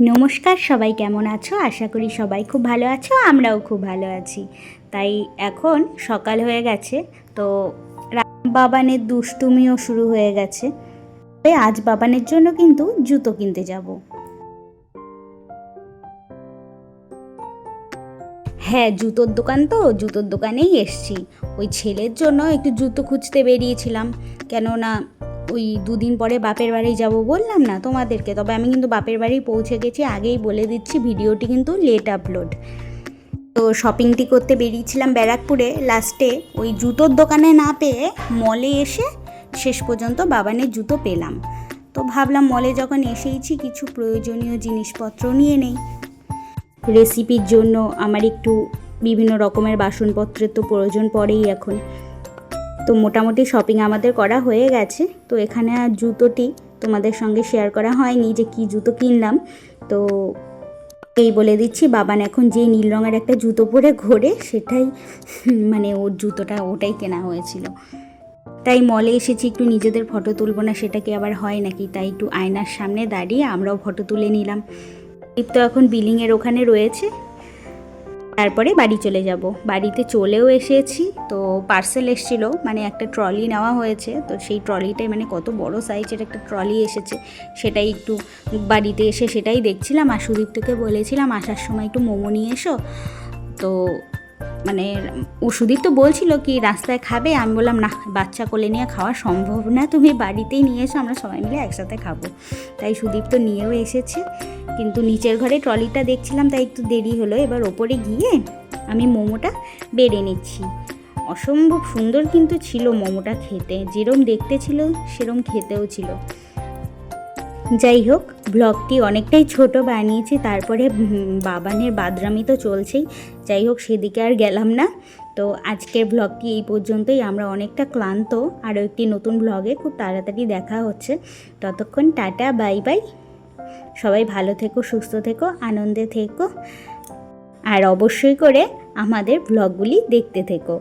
নমস্কার, সবাই কেমন আছো? আশা করি সবাই খুব ভালো আছো, আমরাও খুব ভালো আছি। তাই এখন সকাল হয়ে গেছে, তো বাবানের দুষ্টুমিও শুরু হয়ে গেছে। তবে আজ বাবানের জন্য কিন্তু জুতো কিনতে যাব। হ্যাঁ জুতোর দোকান তো, জুতোর দোকানেই এসছি। ওই ছেলের জন্য একটু জুতো খুঁজতে বেরিয়েছিলাম। কেননা ওই দুদিন পরে বাপের বাড়ি যাব বললাম না তোমাদেরকে। তবে আমি কিন্তু বাপের বাড়ি পৌঁছে গেছি, আগেই বলে দিচ্ছি ভিডিওটি কিন্তু লেট আপলোড তো শপিংটি করতে বেরিয়েছিলাম ব্যারাকপুরে লাস্টে ওই জুতোর দোকানে না পেয়ে মলে এসে শেষ পর্যন্ত বাবানের জুতো পেলাম। তো ভাবলাম মলে যখন এসেইছি কিছু প্রয়োজনীয় জিনিসপত্র নিয়ে নেই। রেসিপির জন্য আমার একটু বিভিন্ন রকমের বাসনপত্রের তো প্রয়োজন পড়েই এখন। তো মোটামুটি শপিং আমাদের করা হয়ে গেছে। তো এখানে জুতোটি তোমাদের সঙ্গে শেয়ার করা হয়নি যে কি জুতো কিনলাম। তো এই বলে দিচ্ছি, বাবান এখন যে নীল রঙের একটা জুতো পরে ঘোরে, সেটাই মানে ওর জুতোটা ওটাই কেনা হয়েছিল। তাই মলে এসেছি, একটু নিজেদের ফটো তুলবো না, সেটা কি আবার হয় নাকি? তাই একটু আয়নার সামনে দাঁড়িয়ে আমরাও ফটো তুলে নিলাম। দীপ তো এখন বিলিংয়ের ওখানে রয়েছে। তারপরে বাড়ি চলে যাব। বাড়িতে চলেও এসেছি, তো পার্সেল এসেছিল মানে একটা ট্রলি নেওয়া হয়েছে, তো সেই ট্রলিটাই মানে কত বড় সাইজের একটা ট্রলি এসেছে, সেটাই একটু বাড়িতে এসে সেটাই দেখছিলাম। আর সুদীপ্তকে বলেছিলাম, আসার সময় একটু মোমো নিয়ে এসো। তো মানে সুদীপ তো বলছিল কি, রাস্তায় খাবে। আমি বললাম, না, বাচ্চা কোলে নিয়ে খাওয়া সম্ভব না। তুমি বাড়িতেই নিয়ে এসো, আমরা সবাই মিলে একসাথে খাব। তাই সুদীপ তো নিয়েও এসেছে। কিন্তু নিচের ঘরে ট্রলিটা দেখছিলাম, তাই একটু দেরি হলো। এবার ওপরে গিয়ে আমি মোমোটা বেড়ে নিচ্ছি। অসম্ভব সুন্দর কিন্তু ছিল মোমোটা খেতে। যেরম দেখতে ছিল, সেরম খেতেও ছিল। যাই হোক ব্লগটি অনেকটাই ছোট বানিয়েছি, তারপরে বাবানের বাদরামি তো চলছেই। যাই হোক, সেদিকে আর গেলাম না। তো আজকের ব্লগটি এই পর্যন্তই। আমরা অনেকটা ক্লান্ত, আরও একটি নতুন ব্লগে খুব তাড়াতাড়ি দেখা হচ্ছে। ততক্ষণ টাটা, বাই বাই। সবাই ভালো থেকো, সুস্থ থেকো, আনন্দে থেকো। আর অবশ্যই করে আমাদের ব্লগগুলি দেখতে থেকো।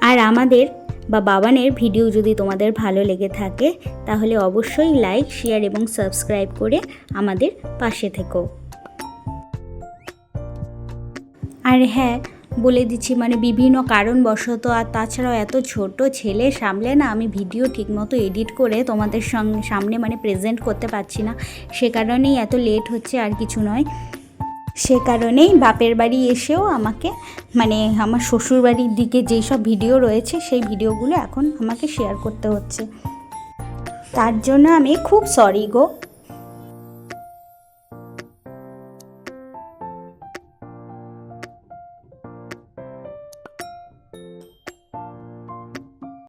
আর আমাদের বা বাবানের ভিডিও যদি তোমাদের ভালো লেগে থাকে, তাহলে অবশ্যই লাইক শেয়ার এবং সাবস্ক্রাইব করে আমাদের পাশে থেকো। আর হ্যাঁ বলে দিচ্ছি মানে বিভিন্ন কারণবশত আর তাছাড়াও এত ছোট ছেলে সামলে না আমি ভিডিও ঠিকমতো এডিট করে তোমাদের সঙ্গে, সামনে মানে প্রেজেন্ট করতে পারছি না। সে কারণেই এত লেট হচ্ছে আর কিছু নয়। সে কারণেই বাপের বাড়ি এসেও আমাকে মানে আমার শ্বশুর বাড়ির দিকে যেই সব ভিডিও রয়েছে, সেই ভিডিওগুলো এখন আমাকে শেয়ার করতে হচ্ছে। তার জন্য আমি খুব সরি গো।